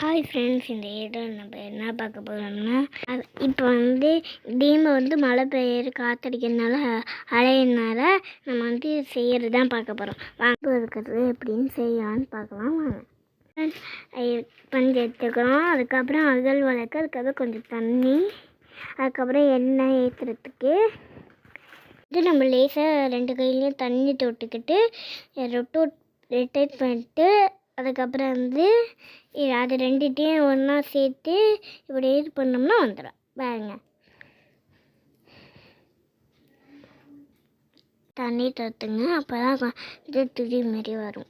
Hi friends இந்த ஏரியாவில் நம்ம என்ன பார்க்க போகிறோம்னா அது இப்போ வந்து திடீர்னு வந்து மழை பெய்யுற காற்றடிக்கிறதுனால அலையினால நம்ம வந்து செய்கிறது தான் பார்க்க போகிறோம் வாங்க இருக்கிறது எப்படின்னு செய்யலாம்னு பார்க்கலாம் வாங்க. பஞ்சு எடுத்துக்கிறோம். அதுக்கப்புறம் அகல் வளர்க்க அதுக்கப்புறம் கொஞ்சம் தண்ணி அதுக்கப்புறம் எண்ணெய் ஏற்றுறதுக்கு இது நம்ம லேசாக ரெண்டு கையிலையும் தண்ணி தொட்டுக்கிட்டு ரொட்டோட் ரொட்டேட் பண்ணிட்டு அதுக்கப்புறம் வந்து அது ரெண்டுகிட்டையும் ஒன்றா சேர்த்து இப்படி இது பண்ணோம்னா வந்துடும் பாருங்க. தண்ணி தத்துங்க அப்போ தான் இது திரி மாரி வரும்.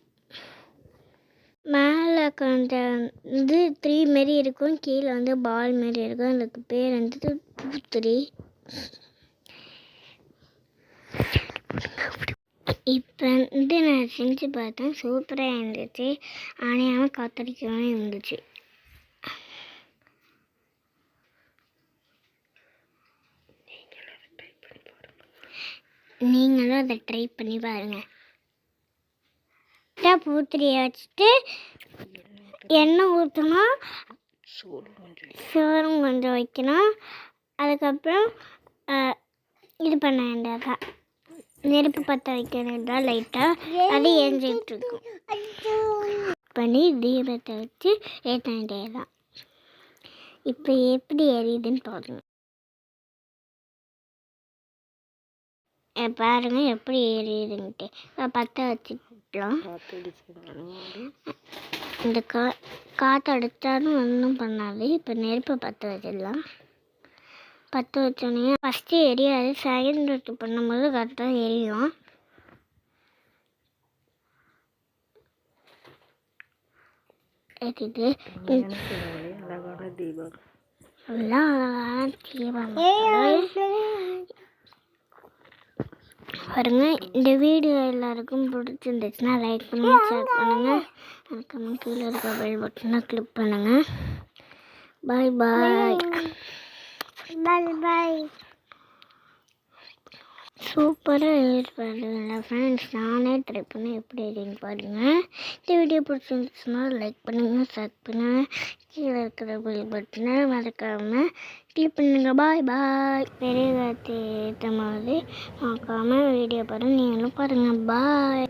மேலே கொஞ்சம் இது த்ரீ மாரி இருக்கும் கீழே வந்து பால் மாரி இருக்கும். அதுக்கு பேர் வந்து பூத்திரி இப்போ வந்து நான் செஞ்சு பார்த்தேன். சூப்பராக இருந்துச்சு. ஆனையாமல் காத்தடிக்காமல் இருந்துச்சு. நீங்களும் அதை ட்ரை பண்ணி பாருங்கள் பூத்திரியை வச்சுட்டு எண்ணெய் ஊற்றணும் சோறும் கொஞ்சம் வைக்கணும். அதுக்கப்புறம் இது பண்ண வேண்டியதான் நெருப்பு பற்ற வைக்க வேண்டாம் லைட்டாக அது எரிஞ்சிட்டு இருக்கும் பண்ணி தீபத்தை வச்சு ஏற்ற வேண்டியதான் இப்போ எப்படி எரியுதுன்னு பாருங்க. பாருங்க எப்படி எரியுதுன்ட்டு. பற்ற வச்சுக்கலாம். இந்த கா காற்று அடித்தாலும் ஒன்றும் பண்ணாது. இப்போ நெருப்பை பற்ற வச்சிடலாம். பற்ற வச்சோடனே ஃபஸ்ட்டு எரியாது. செகண்ட் ரொட்டி பண்ணும்போது கரெக்டாக எரியும். எரியுது. அழகான தீபம். எல்லாம் அழகான தீபம். பாருங்க இந்த வீடியோ எல்லாருக்கும் பிடிச்சிருந்துச்சுன்னா லைக் பண்ணுங்க ஷேர் பண்ணுங்க. அதுக்கப்புறம் கீழே இருக்க பெல் பட்டனை கிளிக் பண்ணுங்க. பாய் பாய் பாய் பாய் சூப்பராக எடிட் பண்ணுறேன் ஃப்ரெண்ட்ஸ் நானே ட்ரை பண்ணி எப்படி எடிங் பாருங்கள் இந்த வீடியோ பிடிச்சிருந்துச்சுன்னா லைக் பண்ணுங்கள் ஷேர் பண்ணுங்கள் கீழே இருக்கிற பில் பட்டனை மறக்காமல் கிளிக் பண்ணுங்கள் பாய் பாய் பெரிய காத்தி ஏற்ற மாதிரி மறக்காமல் வீடியோ பாருங்கள் நீங்களும் பாருங்கள் பாய்